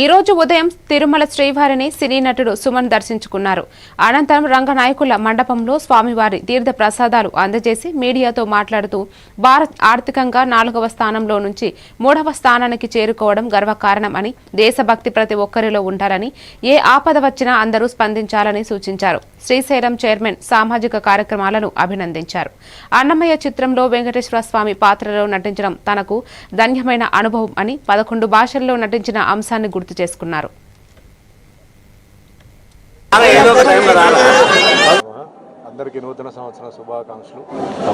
ఈ రోజు ఉదయం తిరుమల శ్రీవారిని సినీ నటుడు సుమన్ దర్శించుకున్నారు. అనంతరం రంగనాయకుల మండపంలో స్వామివారి తీర్థ ప్రసాదాలు అందజేసి మీడియాతో మాట్లాడుతూ భారత్ ఆర్థికంగా నాలుగవ స్థానంలో నుంచి మూడవ స్థానానికి చేరుకోవడం గర్వకారణం అని దేశభక్తి ప్రతి ఒక్కరిలో ఉంటారని ఏ ఆపద వచ్చినా అందరూ స్పందించాలని సూచించారు. శ్రీశైలం చైర్మన్ సామాజిక కార్యక్రమాలను అభినందించారు. అన్నమయ్య చిత్రంలో వెంకటేశ్వర స్వామి పాత్రలో నటించడం తనకు ధన్యమైన అనుభవం అని పదకొండు భాషల్లో నటించిన అంశాన్ని గుర్తు చేసుకున్నారు. అందరికీ నూతన సంవత్సర శుభాకాంక్షలు.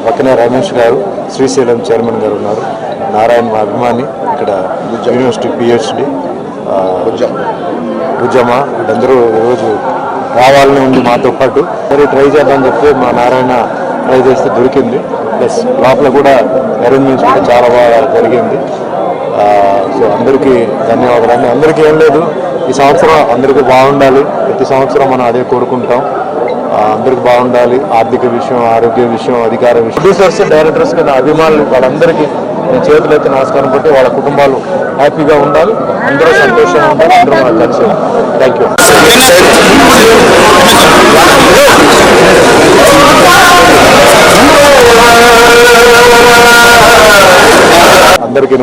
పక్కనే రమేష్ గారు శ్రీశైలం చైర్మన్ గారు ఉన్నారు. నారాయణ మా అభిమాని ఇక్కడ యూనివర్సిటీ పిహెచ్డి భుజమ్మ వీళ్ళందరూ ఈరోజు రావాలని ఉంది మాతో పాటు. సరే ట్రై చేద్దామని చెప్పి మా నారాయణ ట్రై చేస్తే దొరికింది. ప్లస్ లోపల కూడా అరేంజ్మెంట్స్ కూడా చాలా బాగా జరిగింది. ఆ, సో అందరికీ ధన్యవాదాలు. అందరికీ ఏం లేదు. ఈ సంవత్సరం అందరికీ బాగుండాలి. ప్రతి సంవత్సరం మనం అదే కోరుకుంటాం. అందరికి బాగుండాలి. ఆర్థిక విషయం ఆరోగ్య విషయం అధికార విషయం. ప్రొడ్యూసర్స్ డైరెక్టర్స్ కదా అభిమానులు వాళ్ళందరికీ నేను చేతులు అయితే నమస్కారం పెట్టి వాళ్ళ కుటుంబాలు హ్యాపీగా ఉండాలి. అందరూ సంతోషంగా ఉండాలి. అందరూ మనకు కలిసి థ్యాంక్ యూ అందరికీ